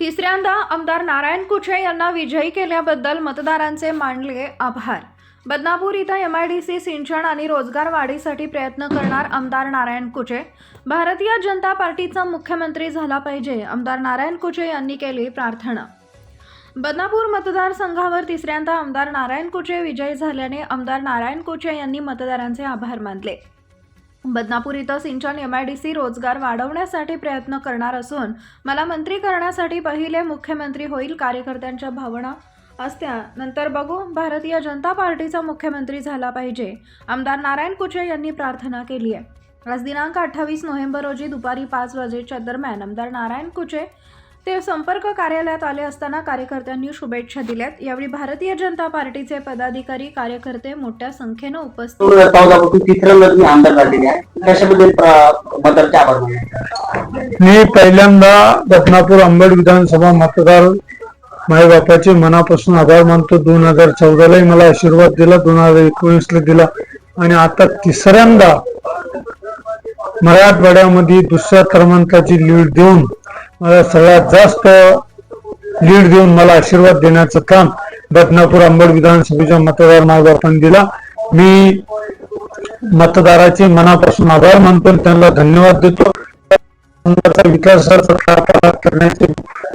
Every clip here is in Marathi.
तिसऱ्यांदा आमदार नारायण कुचे यांना विजयी केल्याबद्दल मतदारांचे मानले आभार. बदनापूर इथं एम आय डी सी सिंचन आणि रोजगार वाढीसाठी प्रयत्न करणार आमदार नारायण कुचे. भारतीय जनता पार्टीचा मुख्यमंत्री झाला पाहिजे आमदार नारायण कुचे यांनी केली प्रार्थना. बदनापूर मतदारसंघावर तिसऱ्यांदा आमदार नारायण कुचे विजयी झाल्याने आमदार नारायण कुचे यांनी मतदारांचे आभार मानले. बदनापूर इथं सिंचन एम आय डी सी रोजगार वाढवण्यासाठी प्रयत्न करणार असून मला मंत्री करण्यासाठी पहिले मुख्यमंत्री होईल कार्यकर्त्यांच्या भावना असत्या. नंतर बघू भारतीय जनता पार्टीचा मुख्यमंत्री झाला पाहिजे. आमदार नारायण कुचे यांनी प्रार्थना केली आहे आज दिनांक अठ्ठावीस नोव्हेंबर रोजी दुपारी पाच वाजेच्या दरम्यान आमदार नारायण कुचे ते संपर्क कार्यालयात आले असताना कार्यकर्त्यांनी शुभेच्छा दिल्यात. यावेळी भारतीय जनता पार्टीचे पदाधिकारी कार्यकर्ते मोठ्या संख्येनं उपस्थित मी पहिल्यांदा रत्नापूर अंबड विधानसभा मतदार मायबापाचे मनापासून आभार मानतो. दोन हजार चौदालाही मला आशीर्वाद दिला दोन हजार एकोणीसला दिला. आणि आता तिसऱ्यांदा मराठवाड्यामध्ये दुसऱ्या क्रमांकाची लीड देऊन मला सगळ्यात जास्त लीड देऊन मला आशीर्वाद देण्याचं काम बदनापूर अंबड विधानसभेच्या मतदार मायबापांनी दिला. मी मतदाराचे मनापासून आभार मानतो त्यांना धन्यवाद देतो. विकासाचा कापाला करण्याची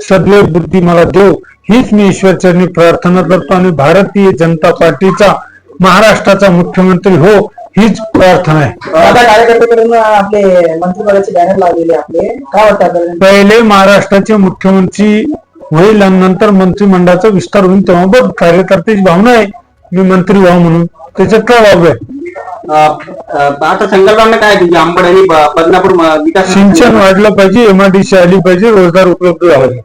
सदैव बुद्धी मला देव हीच मी ईश्वरचरणी प्रार्थना करतो. आणि भारतीय जनता पार्टीचा महाराष्ट्राचा मुख्यमंत्री हो हीच प्रार्थना आहे आता कार्यकर्त्याकडून आपले मंत्रिपदाचे बॅनर लावलेले आपले. काय वाटतं आपल्याला? पहिले महाराष्ट्राचे मुख्यमंत्री होईल आणि नंतर मंत्रिमंडळाचा विस्तार होईल तेव्हा बघ कार्यकर्त्याची भावना आहे मी मंत्री व्हावं म्हणून. त्याच्यात काय वाव आहे? आता संकल्पना काय तुझी? आंबड आणि ब- बदनापूर म- विकास सिंचन वाढलं पाहिजे एमआयडीसी आली पाहिजे रोजगार उपलब्ध झाला पाहिजे.